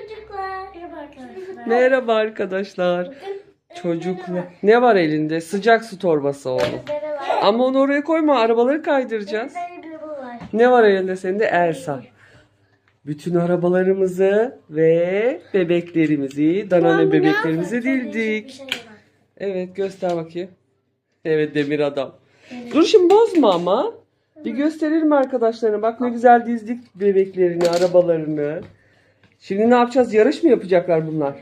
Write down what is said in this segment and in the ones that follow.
Çocuklar. Merhaba arkadaşlar. Merhaba arkadaşlar. Çocuk ne var elinde? Sıcak su torbası oğlum. Ama onu oraya koyma. Arabaları kaydıracağız. Ne var elinde senin de Elsa. Bütün arabalarımızı ve bebeklerimizi, danane bebeklerimizi dildik. Evet göster bakayım. Evet demir adam. Dur şimdi bozma ama. Bir gösterelim arkadaşlarına. Bak ne güzel dizdik bebeklerini, arabalarını. Şimdi ne yapacağız? Yarış mı yapacaklar bunlar?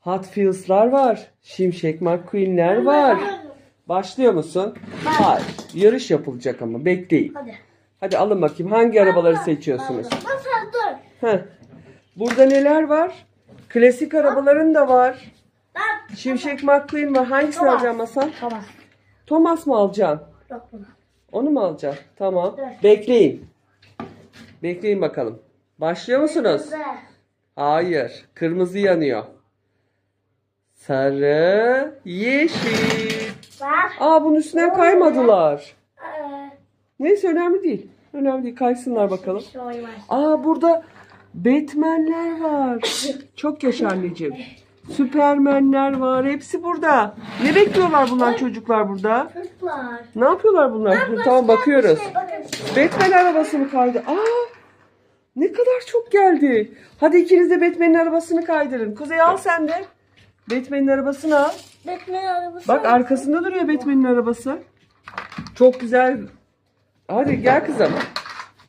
Hot Wheels'lar var. Şimşek McQueen'ler var. Başlıyor musun? Hayır. Yarış yapılacak ama. Bekleyin. Hadi. Hadi alın bakayım. Hangi arabaları seçiyorsunuz? Masal dur. Heh. Burada neler var? Klasik arabaların da var. Ben. Şimşek McQueen var. Hangisini Thomas. alacaksın Masal? Tamam. Thomas mı alacaksın? Yok bunu. Onu mu alacaksın? Tamam. Evet. Bekleyin. Bekleyin bakalım. Başlıyor musunuz? Güzel. Hayır. Kırmızı yanıyor. Sarı, yeşil. Var. Aa bunun üstüne kaymadılar. Ee, Neyse önemli değil. Önemli değil. Kaysınlar bakalım. oyun var. Aa burada Batman'ler var. Çok yaşa anneciğim. Süpermenler var. Hepsi burada. Ne bekliyorlar bunlar çocuklar burada? Çocuklar. Ne yapıyorlar bunlar? tamam bakıyoruz. Şey, bakın. Batman arabası mı kaydı? Aa! Ne kadar çok geldi. Hadi ikiniz de Batman'in arabasını kaydırın. Kuzey al sen de. Batman'in arabasını al. Batman arabası. Bak arkasında duruyor Batman'in arabası. Çok güzel. Hadi gel kızım.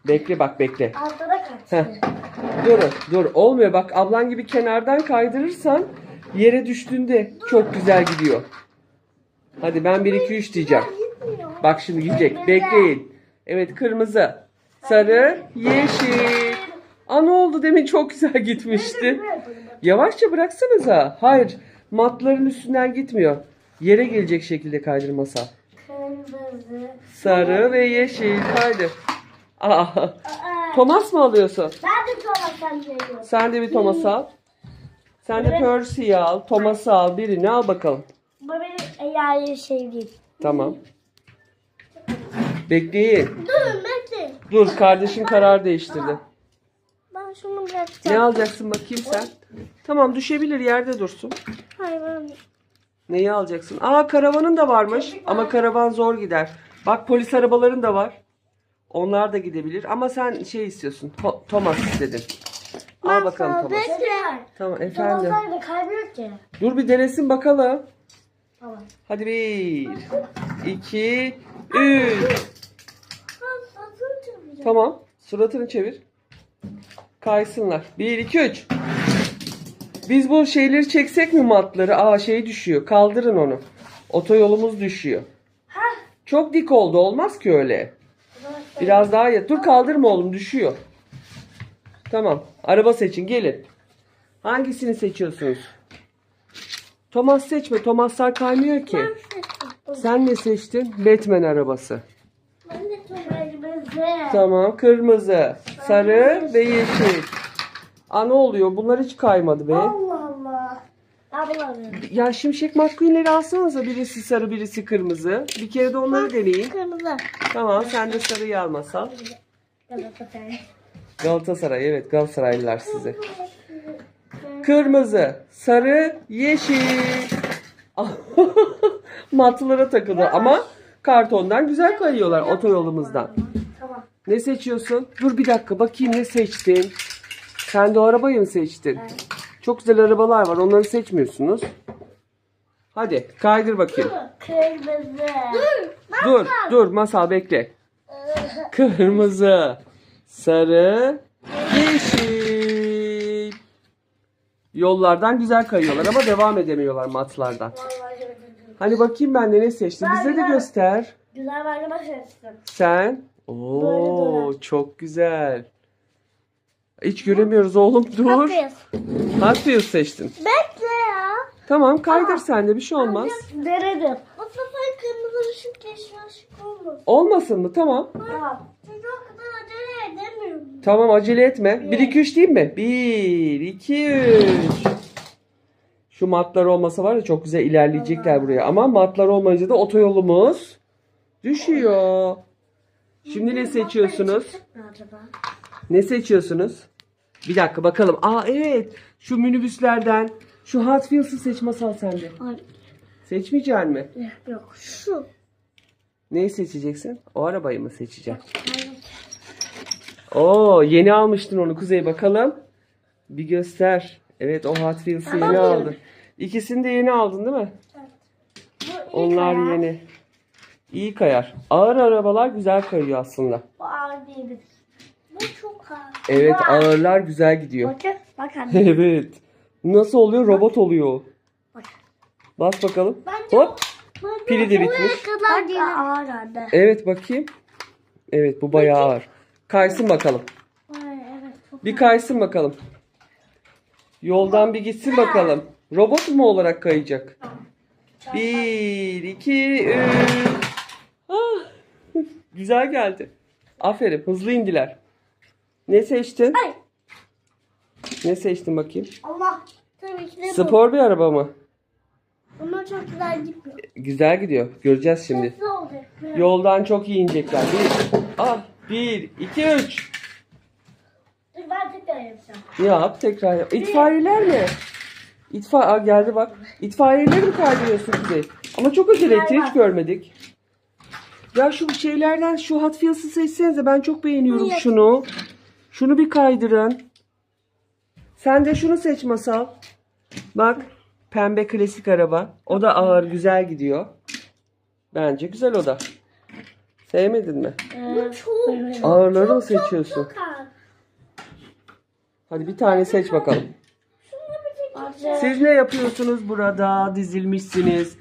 Bekle bak bekle. Altta kaçtı. Dur dur olmuyor bak ablan gibi kenardan kaydırırsan yere düştüğünde çok güzel gidiyor. Hadi ben 1 2 3 diyeceğim. Bak şimdi gidecek. Bekleyin. Evet kırmızı, sarı, yeşil. Aa ne oldu demin çok güzel gitmişti. Yavaşça bıraksanıza. Hayır matların üstünden gitmiyor. Yere gelecek şekilde kaydırmasa. Kırmızı. Sarı ve yeşil kaydır. Aa, Thomas mı alıyorsun? ben de Thomas'tan geliyorum. Sen de bir Thomas al. Sen de Percy'yi al. Thomas'ı al. Birini al bakalım. Bu benim eğer şey değil. Tamam. Bekleyin. Durun bekleyin. Dur kardeşim karar değiştirdi. Ben şunu bırakacağım. Ne alacaksın bakayım sen? Tamam düşebilir yerde dursun. Hayır ben Neyi alacaksın? Aa karavanın da varmış ama karavan zor gider. Bak polis arabaların da var. Onlar da gidebilir ama sen şey istiyorsun. To- Thomas istedin. Al bakalım Thomas. Bekle. Tamam efendim. Da ki. Dur bir denesin bakalım. Tamam. Hadi bir, iki, üç. Tamam. Suratını çevir. Kaysınlar. Bir, iki, üç. Biz bu şeyleri çeksek mi matları? Aa şey düşüyor. Kaldırın onu. Otoyolumuz düşüyor. Ha. Çok dik oldu. Olmaz ki öyle. Biraz daha yat. Dur kaldırma oğlum. Düşüyor. Tamam. Araba seçin. Gelin. Hangisini seçiyorsunuz? Thomas seçme. Thomaslar kaymıyor ki. Sen ne seçtin? Batman arabası. Ben de kırmızı. Tamam. Kırmızı, sarı ve yeşil. Aa ne oluyor? Bunlar hiç kaymadı be. Allah Allah. Alıyorum. Ya Şimşek McQueen'leri alsanıza. Birisi sarı, birisi kırmızı. Bir kere de onları deneyin. Kırmızı. Tamam. Sen de sarıyı al masal. Galatasaray. Galatasaray. Evet Galatasaraylılar size. Kırmızı, sarı, yeşil. Matlara takıldı ama kartondan güzel kayıyorlar otoyolumuzdan. Ne seçiyorsun? Dur bir dakika bakayım ne seçtin? Sen de o arabayı mı seçtin? Çok güzel arabalar var. Onları seçmiyorsunuz. Hadi kaydır bakayım. Kırmızı. Dur. Dur dur masal bekle. Kırmızı, sarı, yeşil. Yollardan güzel kayıyorlar ama devam edemiyorlar matlardan. Hani bakayım ben de ne seçtim. Bize de göster. Güzel ben de başarısın. Sen. Oo çok güzel. Hiç göremiyoruz oğlum. Dur. Hot Wheels seçtin. Bekle ya. Tamam kaydır sen de bir şey olmaz. Denedim. O sefer kırmızı ışık yeşil ışık olmaz. Olmasın mı? Tamam. Tamam. Çünkü o kadar acele edemiyorum. Tamam acele etme. 1 2 3 değil mi? 1 2 3. Şu matlar olmasa var ya çok güzel ilerleyecekler buraya. Ama matlar olmayınca da otoyolumuz düşüyor. Şimdi ne seçiyorsunuz? Ne seçiyorsunuz? Bir dakika bakalım. Aa evet. Şu minibüslerden şu Hot Wheels'ı seç masal sende. Ay, Seçmeyecek mi? Yok şu. Neyi seçeceksin? O arabayı mı seçeceksin? Evet. Oo yeni almıştın onu Kuzey bakalım. Bir göster. Evet o Hot Wheels'ı yeni aldın. İkisini de yeni aldın değil mi? İlk Onlar yeni. İyi kayar. Ağır arabalar güzel kayıyor aslında. Bu ağır değil. Bu çok ağır. Evet ağır. ağırlar güzel gidiyor. Bakın. Bak anne. evet. Nasıl oluyor? Robot oluyor. Bak. Bas bakalım. Bence Hop. Bence Pili de bitmiş. Kadar Bak ağır anne. Evet bakayım. Evet bu bayağı ağır. Kaysın bakalım. Evet, bir kaysın bakalım. Yoldan bir gitsin bakalım. Robot mu olarak kayacak? 1, 2, 3 güzel geldi. Aferin hızlı indiler. Ne seçtin? Ay. Ne seçtin bakayım? Allah. Tabii ki de bu. Spor bir araba mı? Ama çok güzel gitmiyor. Güzel gidiyor. Göreceğiz şimdi. Hızlı olacak. Yoldan çok iyi inecekler. Bir, ah, bir, iki, üç. Dur ben tekrar yapacağım. Yap tekrar yap. İtfaiyeler mi? İtfaiye Aa, geldi bak. İtfaiyeleri mi kaydırıyorsun Kuzey? Ama çok acele etti hiç görmedik. Ya şu şeylerden şu Hot Wheels'ı seçsenize ben çok beğeniyorum Bunu şunu. Şunu bir kaydırın. Sen de şunu seç Masal. Bak pembe klasik araba. O da ağır güzel gidiyor. Bence güzel o da. Sevmedin mi? Bu çok Ağırları mı seçiyorsun? çok. Hadi bir tane seç bakalım. Siz ne yapıyorsunuz burada? Dizilmişsiniz.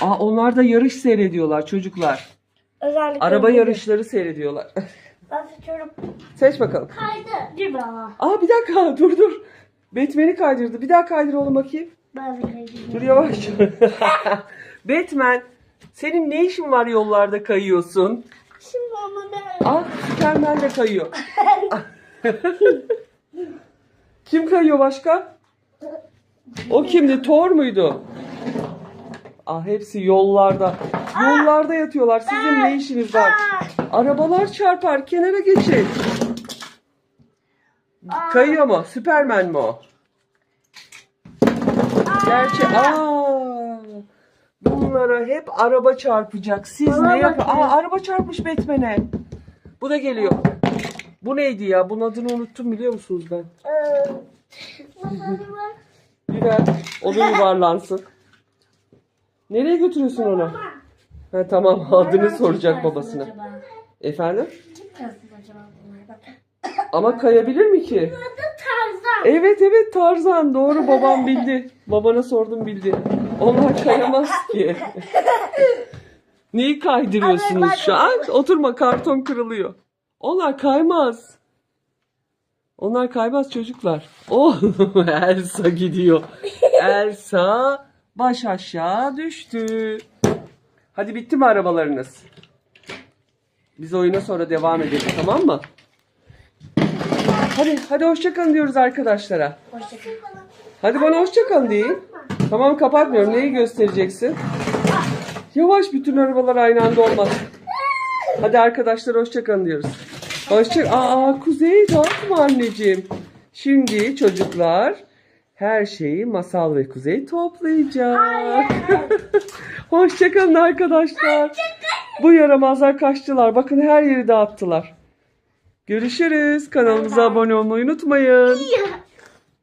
Aa, onlar da yarış seyrediyorlar çocuklar. Özellikle Araba bu. yarışları seyrediyorlar. Ben seçiyorum. Seç bakalım. Kaydı. Dur baba. Aa bir dakika dur dur. Batman'i kaydırdı. Bir daha kaydır oğlum bakayım. Ben de. Dur yavaş. Batman senin ne işin var yollarda kayıyorsun? Şimdi onu ben... Aa Superman de kayıyor. Kim kayıyor başka? O kimdi? Thor muydu? Ah hepsi yollarda. Yollarda yatıyorlar. Sizin ne işiniz var? Arabalar çarpar. Kenara geçin. Kayıyor mu? Süpermen mi o? Gerçi aa bunlara hep araba çarpacak. Siz ne yapın? Aa araba çarpmış Batman'e. Bu da geliyor. Bu neydi ya? Bunun adını unuttum biliyor musunuz ben? Ee, ver. O da yuvarlansın. Nereye götürüyorsun onu? Ha tamam adını soracak babasına. Acaba? Efendim? Kim acaba? Bak. Ama kayabilir mi ki? Adı Tarzan. Evet evet Tarzan doğru babam bildi. Babana sordum bildi. Onlar kayamaz ki. Neyi kaydırıyorsunuz şu an? Oturma karton kırılıyor. Onlar kaymaz. Onlar kaymaz çocuklar. Oh Elsa gidiyor. Elsa baş aşağı düştü. Hadi bitti mi arabalarınız? Biz oyuna sonra devam edelim tamam mı? Hadi hadi hoşçakalın diyoruz arkadaşlara. Hoşçakalın. Hadi bana hoşçakalın deyin. Tamam kapatmıyorum. Neyi göstereceksin? Yavaş bütün arabalar aynı anda olmaz. Hadi arkadaşlar hoşçakalın diyoruz. Hoşça Aa Kuzey dağıtma anneciğim. Şimdi çocuklar her şeyi Masal ve Kuzey toplayacak. hoşçakalın arkadaşlar. Bu yaramazlar kaçtılar. Bakın her yeri dağıttılar. Görüşürüz. Kanalımıza abone olmayı unutmayın.